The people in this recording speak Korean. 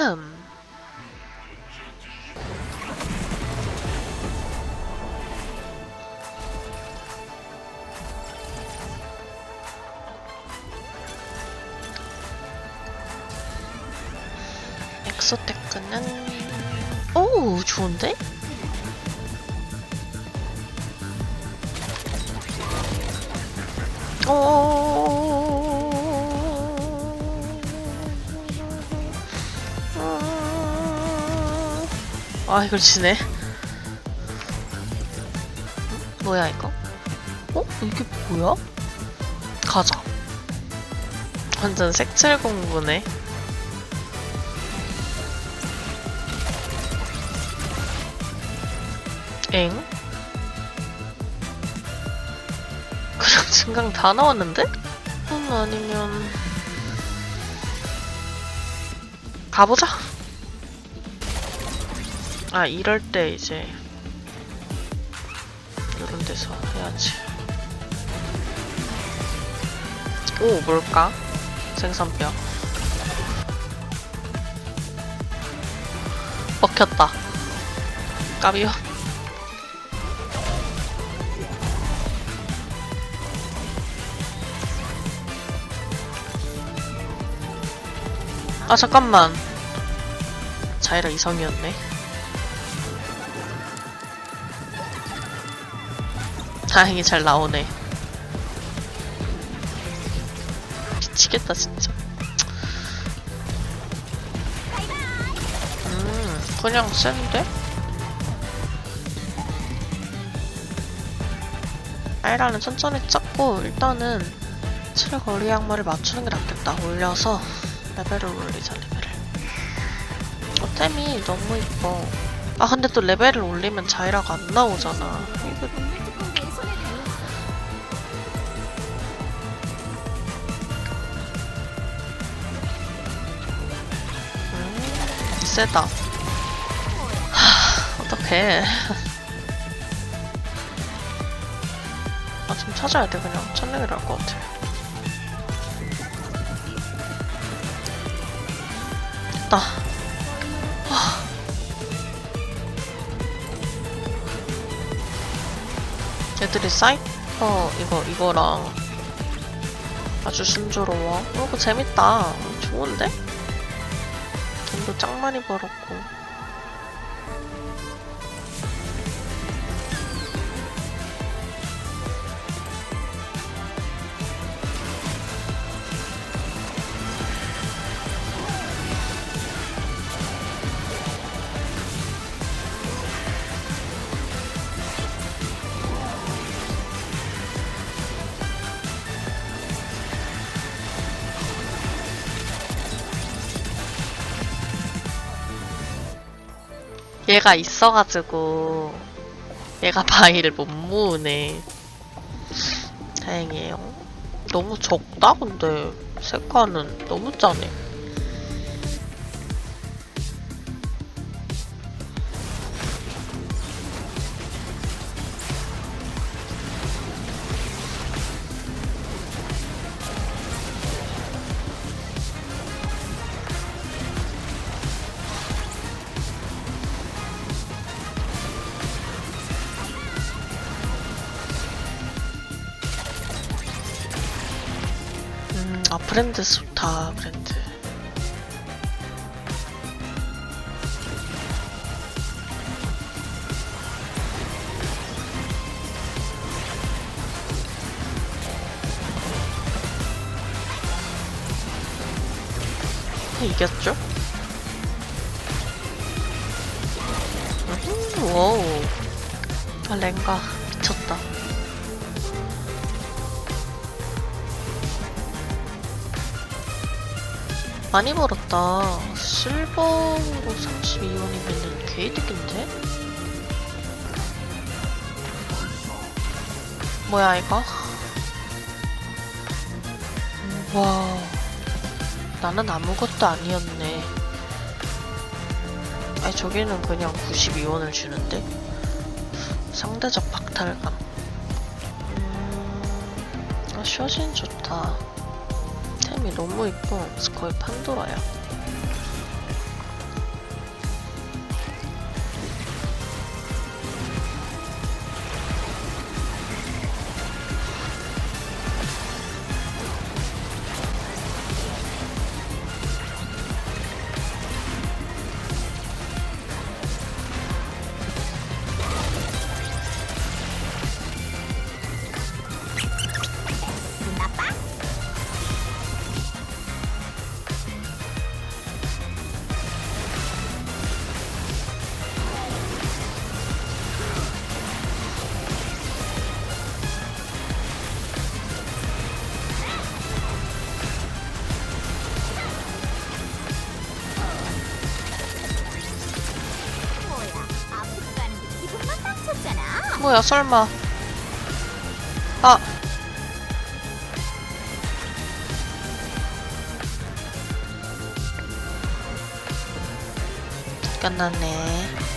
흠. 엑소테크는 오 좋은데? 아 이걸 지네 뭐야 이거? 어? 이게 뭐야? 가자 완전 색칠 공부네 엥? 그냥 증강 다 나왔는데? 음, 아니면 가보자. 아 이럴 때 이제 이런 데서 해야지. 오 뭘까? 생선뼈. 먹혔다. 까비요. 아 잠깐만 자이라 이성이었네 다행히 잘 나오네. 미치겠다 진짜. 음 그냥 센데? 아이라는 천천히 잡고 일단은 7 거리 양말을 맞추는 게 낫겠다. 올려서 레벨을 올리자 레벨을. 어템이 너무 이뻐. 아 근데 또 레벨을 올리면 자이라가 안 나오잖아. 이거 세다 하 어떡해 아 좀 찾아야 돼 그냥 천레벨 할것 같아 됐다. 하. 얘들이 사이퍼 이거 이거랑 아주 순조로워. 어, 이거 재밌다. 좋은데? 짱 많이 벌었고. 얘가 있어가지고 얘가 바위를 못 모으네. 다행이에요. 너무 적다 근데 색깔은 너무 짜네. 아 브랜드 좋다 브랜드. 이겼죠? 음, 와우. 아, 랭가 미쳤다. 많이 벌었다. 실버로 32원이면은 개이득인데? 뭐야 이거? 음, 와, 나는 아무것도 아니었네. 아니 저기는 그냥 92원을 주는데 상대적 박탈감. 음, 아 셔진 좋다. 템이 너무 이뻐. 거의 판도라야. 뭐야 설마. 아. 끝났네